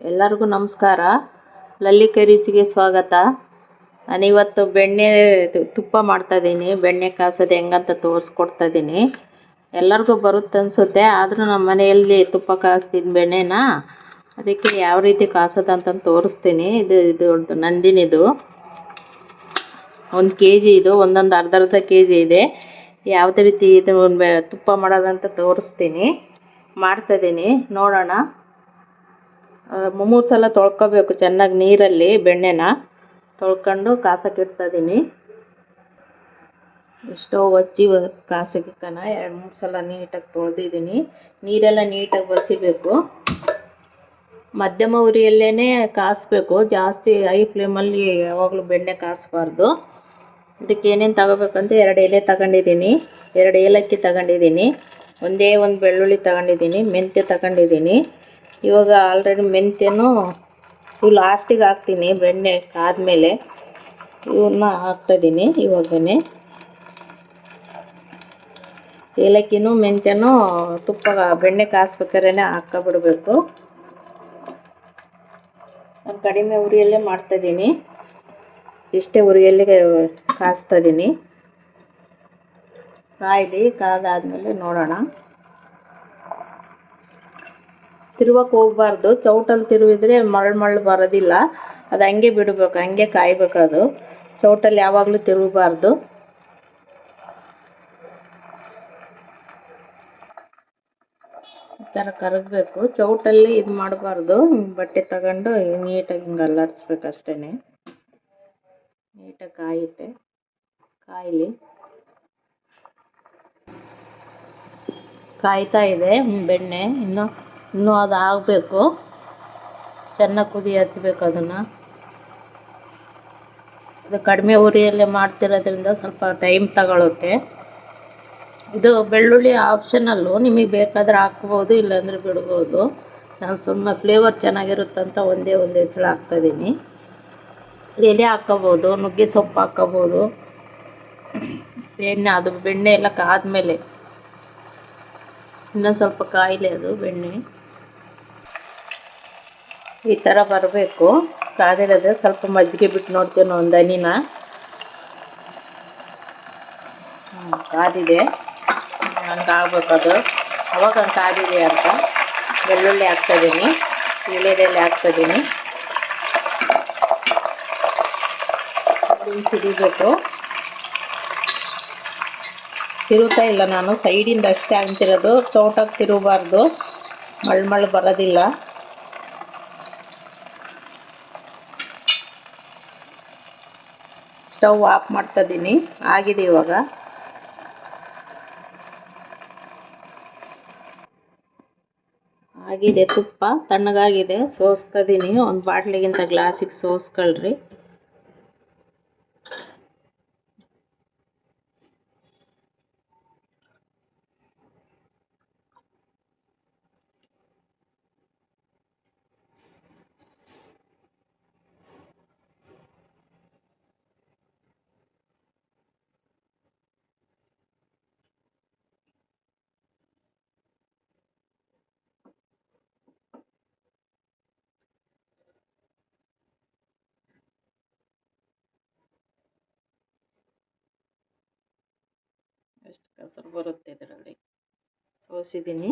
ಎಲ್ಲರಿಗೂ ನಮಸ್ಕಾರ. ಲಲ್ಲಿಕೆ ರುಚಿಗೆ ಸ್ವಾಗತ. ನಾನಿವತ್ತು ಬೆಣ್ಣೆ ತುಪ್ಪ ಮಾಡ್ತಾಯಿದ್ದೀನಿ ಬೆಣ್ಣೆ ಕಾಸೋದು ಹೆಂಗಂತ ತೋರಿಸ್ಕೊಡ್ತಾ ಇದ್ದೀನಿ. ಎಲ್ಲರಿಗೂ ಬರುತ್ತೆ ಅನಿಸುತ್ತೆ. ಆದರೂ ನಮ್ಮ ಮನೆಯಲ್ಲಿ ತುಪ್ಪ ಕಾಸ್ತೀನಿ ಬೆಣ್ಣೆನ ಅದಕ್ಕೆ ಯಾವ ರೀತಿ ಕಾಸೋದು ಅಂತ ತೋರಿಸ್ತೀನಿ. ಇದು ಇದು ನಂದಿನಿದು ಒಂದು ಕೆ ಜಿ ಇದು, ಒಂದೊಂದು ಅರ್ಧ ಅರ್ಧ ಕೆ ಜಿ ಇದೆ. ಯಾವುದೇ ರೀತಿ ಇದು ತುಪ್ಪ ಮಾಡೋದಂತ ತೋರಿಸ್ತೀನಿ. ಮಾಡ್ತಾಯಿದ್ದೀನಿ ನೋಡೋಣ. ಮೂರು ಸಲ ತೊಳ್ಕೊಬೇಕು ಚೆನ್ನಾಗಿ ನೀರಲ್ಲಿ ಬೆಣ್ಣೆನ. ತೊಳ್ಕೊಂಡು ಕಾಸಕ್ಕೆ ಎಷ್ಟೋ ಹಚ್ಚಿ ಕಾಸಕ್ಕಿಕ್ಕನ ಎರಡು ಮೂರು ಸಲ ನೀಟಾಗಿ ತೊಳೆದಿದ್ದೀನಿ ನೀರೆಲ್ಲ ನೀಟಾಗಿ ಬಸಿಬೇಕು. ಮಧ್ಯಮ ಉರಿಯಲ್ಲೇ ಕಾಸಬೇಕು, ಜಾಸ್ತಿ ಹೈ ಫ್ಲೇಮಲ್ಲಿ ಯಾವಾಗಲೂ ಬೆಣ್ಣೆ ಕಾಸಬಾರ್ದು. ಇದಕ್ಕೆ ಏನೇನು ತಗೋಬೇಕಂತ ಎರಡು ಎಲೆ ತಗೊಂಡಿದ್ದೀನಿ ಎರಡು ಏಲಕ್ಕಿ ತಗೊಂಡಿದ್ದೀನಿ ಒಂದೇ ಒಂದು ಬೆಳ್ಳುಳ್ಳಿ ತಗೊಂಡಿದ್ದೀನಿ ಮೆಂತ್ಯ ತಗೊಂಡಿದ್ದೀನಿ ಇವಾಗ ಆಲ್ರೆಡಿ ಮೆಂತ್ಯನೂ ಇವು ಲಾಸ್ಟಿಗೆ ಹಾಕ್ತೀನಿ, ಬೆಣ್ಣೆ ಕಾದ್ಮೇಲೆ ಇವನ್ನ ಹಾಕ್ತಾಯಿದ್ದೀನಿ ಇವಾಗನೇ ಏಲಕ್ಕಿನೂ ಮೆಂತ್ಯನೂ ತುಪ್ಪ ಬೆಣ್ಣೆ ಕಾಸ್ಬೇಕಾದ್ರೆ ಹಾಕ್ಕೊಬಿಡ್ಬೇಕು ನಾನು ಕಡಿಮೆ ಉರಿಯಲ್ಲೇ ಮಾಡ್ತಾಯಿದ್ದೀನಿ ಇಷ್ಟೇ ಉರಿಯಲ್ಲಿ ಕಾಯಿಸ್ತಾಯಿದ್ದೀನಿ ಕಾಯ್ದು ಕಾದಾದ್ಮೇಲೆ ನೋಡೋಣ. ತಿರುವಕ್ಕೆ ಹೋಗ್ಬಾರ್ದು. ಚೌಟಲ್ಲಿ ತಿರುವಿದ್ರೆ ಮರಳು ಮರಳು ಬರೋದಿಲ್ಲ. ಅದು ಹಂಗೆ ಬಿಡಬೇಕು, ಹಂಗೆ ಕಾಯ್ಬೇಕು ಅದು. ಚೌಟಲ್ಲಿ ಯಾವಾಗಲೂ ತಿರುಗಬಾರ್ದು. ಈ ಥರ ಕರಗಬೇಕು. ಚೌಟಲ್ಲಿ ಇದು ಮಾಡಬಾರ್ದು. ಬಟ್ಟೆ ತಗೊಂಡು ನೀಟಾಗಿ ಹಿಂಗೆ ಅಲ್ಲಾಡಿಸ್ಬೇಕು ಅಷ್ಟೇ ನೀಟಾಗಿ ಕಾಯುತ್ತೆ. ಕಾಯಿಲಿ. ಕಾಯ್ತಾ ಇದೆ ಬೆಣ್ಣೆ. ಇನ್ನು ಇನ್ನೂ ಅದು ಆಗಬೇಕು. ಚೆನ್ನಾಗಿ ಕುದಿ ಹತ್ಬೇಕು ಅದನ್ನು. ಇದು ಕಡಿಮೆ ಉರಿಯಲ್ಲೇ ಮಾಡ್ತಿರೋದ್ರಿಂದ ಸ್ವಲ್ಪ ಟೈಮ್ ತಗೊಳುತ್ತೆ. ಇದು ಬೆಳ್ಳುಳ್ಳಿ ಆಪ್ಷನಲ್ಲು ನಿಮಗೆ ಬೇಕಾದರೆ ಹಾಕ್ಬೋದು, ಇಲ್ಲಾಂದರೆ ಬಿಡ್ಬೋದು. ನಾನು ಸುಮ್ಮನೆ ಫ್ಲೇವರ್ ಚೆನ್ನಾಗಿರುತ್ತಂತ ಒಂದೇ ಒಂದು ಸಲ ಹಾಕ್ತಾಯಿದ್ದೀನಿ. ಎಲೆ ಹಾಕ್ಕೋಬೋದು, ನುಗ್ಗೆ ಸೊಪ್ಪು ಹಾಕ್ಕೋಬೋದು. ಎಣ್ಣೆ, ಅದು ಬೆಣ್ಣೆ ಎಲ್ಲ ಕಾದ್ಮೇಲೆ. ಇನ್ನೂ ಸ್ವಲ್ಪ ಕಾಯಿಲೆ ಅದು, ಬೆಣ್ಣೆ. ಈ ಥರ ಬರಬೇಕು. ಕಾದಿರೋದು ಸ್ವಲ್ಪ ಮಜ್ಜಿಗೆ ಬಿಟ್ಟು ನೋಡ್ತೇನೆ ಒಂದು ಹನಿನ. ಕಾದಿದೆ. ಹಂಗೆ ಆಗ್ಬೇಕು ಅದು. ಅವಾಗ ಹಂಗೆ ಕಾದಿದೆ ಅಂತ. ಬೆಳ್ಳುಳ್ಳಿ ಹಾಕ್ತಾಯಿದ್ದೀನಿ. ವೀಳ್ಯದೆಲೆ ಹಾಕ್ತಾಯಿದ್ದೀನಿ. ಸಿಡಿಬೇಕು. ತಿರುಗ್ತಾ ಇಲ್ಲ ನಾನು. ಸೈಡಿಂದ ಅಷ್ಟೇ ಆಗ್ತಿರೋದು ಚೌಟಾಗಿ ತಿರುಗಬಾರ್ದು. ಮಳ್ ಮಳ್ ಬರೋದಿಲ್ಲ. ಸ್ಟವ್ ಆಫ್ ಮಾಡ್ತಾ ಇದ್ದೀನಿ ಆಗಿದೆ ಇವಾಗ. ಆಗಿದೆ ತುಪ್ಪ, ತಣ್ಣಗಾಗಿದೆ. ಸೋಸ್ತಾ ಇದ್ದೀನಿ ಒಂದು ಬಾಟ್ಲಿಗಿಂತ ಗ್ಲಾಸಿಗೆ ಸೋಸ್ಕೊಳ್ರಿ. ಎಷ್ಟು ಕೆಸರು ಬರುತ್ತೆ ಇದರಲ್ಲಿ. ಸೋಸಿದ್ದೀನಿ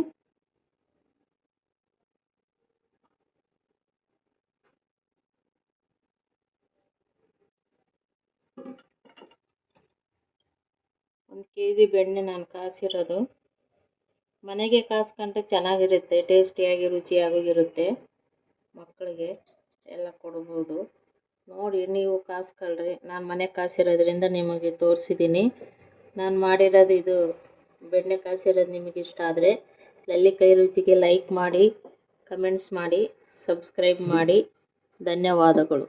ಒಂದು ಕೆ ಜಿ ಬೆಣ್ಣೆ ನಾನು ಕಾಸಿರೋದು. ಮನೆಗೆ ಕಾಸ್ಕೊಂಡ್ರೆ ಚೆನ್ನಾಗಿರುತ್ತೆ, ಟೇಸ್ಟಿಯಾಗಿ, ರುಚಿಯಾಗಿರುತ್ತೆ. ಮಕ್ಕಳಿಗೆ ಎಲ್ಲ ಕೊಡ್ಬೋದು. ನೋಡಿ, ನೀವು ಕಾಸ್ಕೊಳ್ರಿ. ನಾನು ಮನೆ ಕಾಸಿರೋದ್ರಿಂದ ನಿಮಗೆ ತೋರಿಸಿದ್ದೀನಿ ನಾನು ಮಾಡಿರೋದು ಇದು ಬೆಣ್ಣೆ ಕಾಸಿರೋದು ನಿಮಗೆ ಇಷ್ಟ ಆದರೆ ಲಲ್ಲಿಕೈ ರುಚಿಗೆ ಲೈಕ್ ಮಾಡಿ ಕಮೆಂಟ್ಸ್ ಮಾಡಿ ಸಬ್ಸ್ಕ್ರೈಬ್ ಮಾಡಿ. ಧನ್ಯವಾದಗಳು.